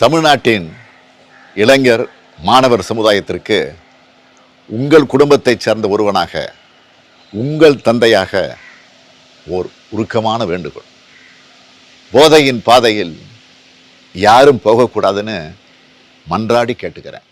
தமிழ்நாட்டின் இளைஞர் மாணவர் சமுதாயத்திற்கு உங்கள் குடும்பத்தைச் சேர்ந்த ஒருவனாக உங்கள் தந்தையாக ஓர் உருக்கமான வேண்டுகோள். போதையின் பாதையில் யாரும் போகக்கூடாதுன்னு மன்றாடி கேட்டுக்கிறேன்.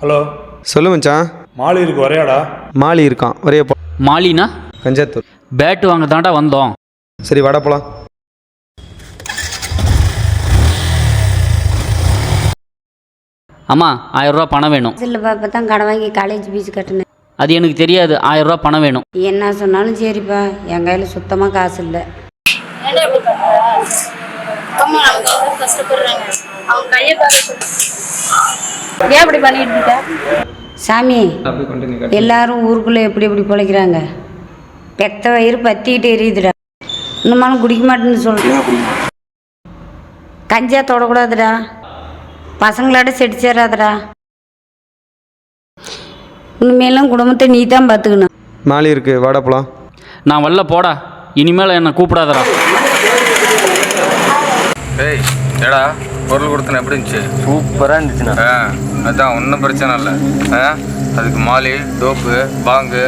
ஹலோ. சொல்லு மச்சான் மாலி இருக்கு வரையாடா. மாலி இருக்கான் வரைய போ. மாலினா? கஞ்சாத்தூர். பேட்டு வாங்க தாண்டா வந்தோம். சரி வட போலாம். அம்மா ஆயிரம் ரூபா பணம் வேணும். இல்லைப்பா இப்போ தான் கடை வாங்கி காலேஜ் ஃபீஸ் கட்டினேன். அது எனக்கு தெரியாது ஆயிரம் ரூபா பணம் வேணும். என்ன சொன்னாலும் சரிப்பா என் கையில் சுத்தமாக காசு இல்லை. அவங்க எவ்வளவு கஷ்டப்படுறாங்க. அவங்க கையை பாரு ஏன் இப்படி பண்ணிட்டு இருக்க? சாமி எல்லாரும் ஊருக்குள்ளே எப்படி எப்படி பிழைக்கிறாங்க? பெத்த வயிறு பத்திக்கிட்டு எரியுதுடா. இன்னுமாலும் குடிக்க மாட்டேன்னு சொல்கிறேன் கஞ்சா தொடக்கூடாதுடா. பசங்களோட செடி சேராதடா. இனிமேலும் குடும்பத்தை நீ தான் பார்த்துக்கணும் மாலி இருக்கு வட போலாம். நான் வரல போடா. இனிமேல் என்னை கூப்பிடாதடா. ஏய் ஏடா பொருள் கொடுத்தன எப்படி இருந்துச்சு? சூப்பராக இருந்துச்சுண்ணா. ஆ அதான் ஒன்றும் பிரச்சனை இல்லை. ஆ அதுக்கு மாலி டோப்பு பாங்கு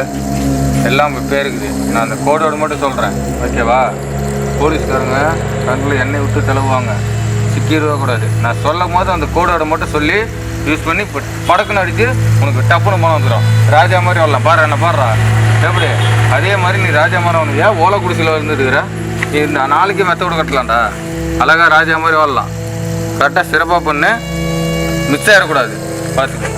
எல்லாம் இப்போ பேருக்குது நான் அந்த கோடோடு மட்டும் சொல்கிறேன் ஓகேவா? போலீஸ்காரங்க கண்ணில் எண்ணெய் விட்டு செலவுவாங்க. சிக்கிடவே கூடாது. நான் சொல்லும் போது அந்த கோடோட மட்டும் சொல்லி யூஸ் பண்ணி இப்போ படக்குன்னு அடிச்சு உனக்கு டப்புன்னு மனம் வந்துடும் ராஜா மாதிரி வரலாம். பாரு என்ன பாடுறா எப்படி? அதே மாதிரி நீ ராஜா வந்து ஏன் ஓலை குடிசையில் இருந்துருக்குற நீ நாளைக்கு மெத்த கூட கட்டலாம்டா. அழகாக ராஜா மாதிரி வரலாம். கரெக்டாக சிறப்பாக பண்ணு. மிஸ் ஆகிடக்கூடாது பார்த்துக்க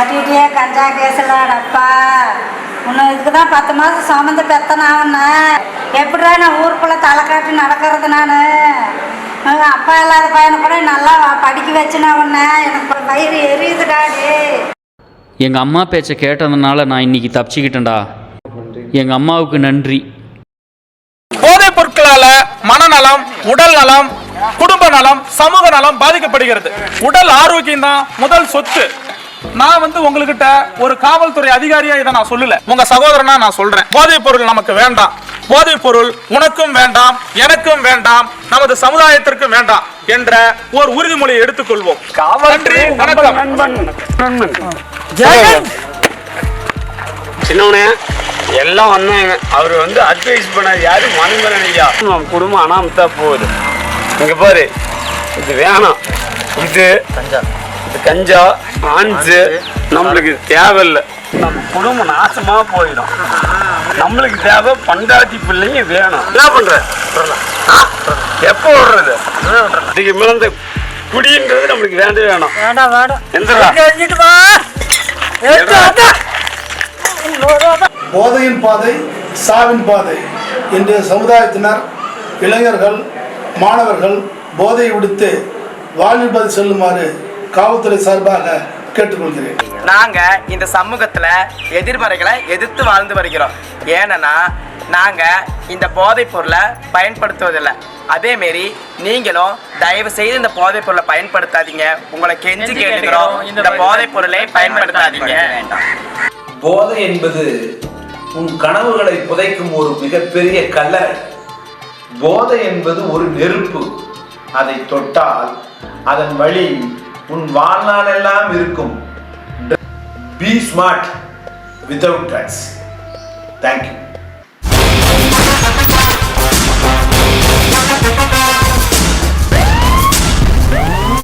இப்படி மாட்டிட்டியே கஞ்சா கேசலாடப்பா உன்னை இதுக்கு தான் பத்து மாதம் சுமந்து பெத்தன அவன எப்படிடா நான் ஊருக்குள்ளே தலை காட்டி நடக்கிறது நான்? அப்பா இல்லாத பையனை கூட நல்லா படிக்க வச்சுனா உன்னை. எனக்கு வயிறு எரியுதுடாடி எங்கள் அம்மா பேச்சை கேட்டதுனால நான் இன்னைக்கு தப்பிச்சுக்கிட்டேன்டா. எங்கள் அம்மாவுக்கு நன்றி. போதைப் பொருட்களால மனநலம் உடல் நலம் குடும்ப நலம் சமூக நலம் பாதிக்கப்படுகிறது. உடல் ஆரோக்கியம் தான் முதல் சொத்து. நான் வந்து உங்ககிட்ட ஒரு காவல்துறை அதிகாரியா இதை நான் சொல்லல. உங்க சகோதரனா நான் சொல்றேன். போதைப் பொருள் நமக்கு வேண்டாம். போதைப் பொருள் உனக்கும் வேண்டாம் எனக்கும் வேண்டாம் நமது சமுதாயத்திற்கும் வேண்டாம் என்ற ஒரு உறுதிமொழியை எடுத்துக்கொள்வோம். நன்றி வணக்கம். சின்னவனே எல்லாம் வந்தாங்க. அவர் வந்து அட்வைஸ் பண்ணார். யாரு? மனுமரன் ஐயா. நம்ம குடும்பம் அனாமத்தா போகுது. இங்க பாரு இது வேணாம். இது கஞ்சா ஆஞ்சு நம்மளுக்கு தேவையில்லை. நம்ம குடும்பம் நாசமா போயிடும். நம்மளுக்கு தேவை பண்டாட்டி பிள்ளைங்க வேணும். என்ன பண்ற? ஆ? எப்போ விடுறது? இதுக்கு மேல இந்த குடின்றது நம்மளுக்கு வேண்டவே வேணும். வேண்டாம் வேண்டாம். எந்திரா போதையின் பாதை சாவின் பாதை. இன்றைய சமுதாயத்தினர் இளைஞர்கள் மாணவர்கள் போதையை விடுத்து வாழ்விப்பது செல்லுமாறு காவல்துறை சார்பாக கேட்டுக்கொள்கிறேன். நாங்க இந்த சமூகத்துல எதிர்மறைகளை எதிர்த்து வாழ்ந்து வருகிறோம். ஏன்னா நாங்க இந்த போதைப் பொருளை பயன்படுத்துவதில்லை. அதே மாரி நீங்களும் தயவு செய்து இந்த போதைப் பொருளை பயன்படுத்தாதீங்க. உங்களை கெஞ்சி கேட்டுக்கிறோம். இந்த போதைப் பொருளை பயன்படுத்தாதீங்க. போதை என்பது உன் கனவுகளை புதைக்கும் ஒரு மிகப்பெரிய கல்லறை போதை என்பது ஒரு நெருப்பு. அதை தொட்டால் அதன் வழி உன் வாழ்நாளெல்லாம் இருக்கும். Be smart without drugs thank you